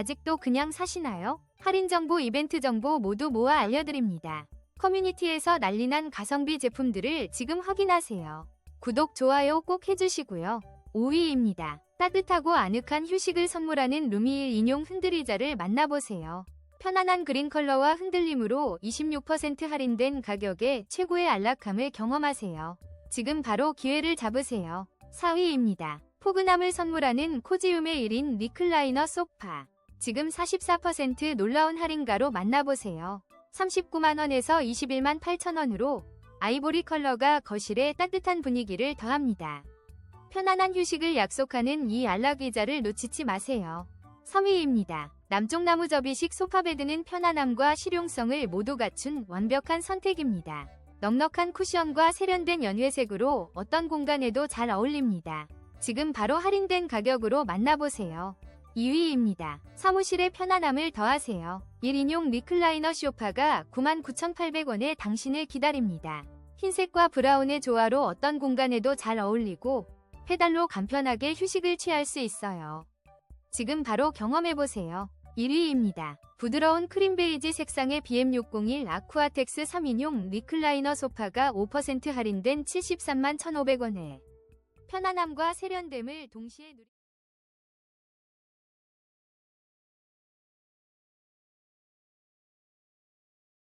아직도 그냥 사시나요? 할인 정보, 이벤트 정보 모두 모아 알려드립니다. 커뮤니티에서 난리난 가성비 제품들을 지금 확인하세요. 구독, 좋아요 꼭 해주시고요. 5위입니다. 따뜻하고 아늑한 휴식을 선물하는 루미일 인용 흔들의자를 만나보세요. 편안한 그린 컬러와 흔들림으로 26% 할인된 가격에 최고의 안락함을 경험하세요. 지금 바로 기회를 잡으세요. 4위입니다. 포근함을 선물하는 코지움의 1인 리클라이너 소파. 지금 44% 놀라운 할인가로 만나보세요. 39만원에서 21만 8천원으로 아이보리 컬러가 거실에 따뜻한 분위기를 더합니다. 편안한 휴식을 약속하는 이 안락의자를 놓치지 마세요. 3위입니다. 남쪽 나무 접이식 소파베드는 편안함과 실용성을 모두 갖춘 완벽한 선택입니다. 넉넉한 쿠션과 세련된 연회색으로 어떤 공간에도 잘 어울립니다. 지금 바로 할인된 가격으로 만나보세요. 2위입니다. 사무실의 편안함을 더하세요. 1인용 리클라이너 소파가 99,800원에 당신을 기다립니다. 흰색과 브라운의 조화로 어떤 공간에도 잘 어울리고 페달로 간편하게 휴식을 취할 수 있어요. 지금 바로 경험해보세요. 1위입니다. 부드러운 크림 베이지 색상의 BM601 아쿠아텍스 3인용 리클라이너 소파가 5% 할인된 73만 1,500원에 편안함과 세련됨을 동시에 누리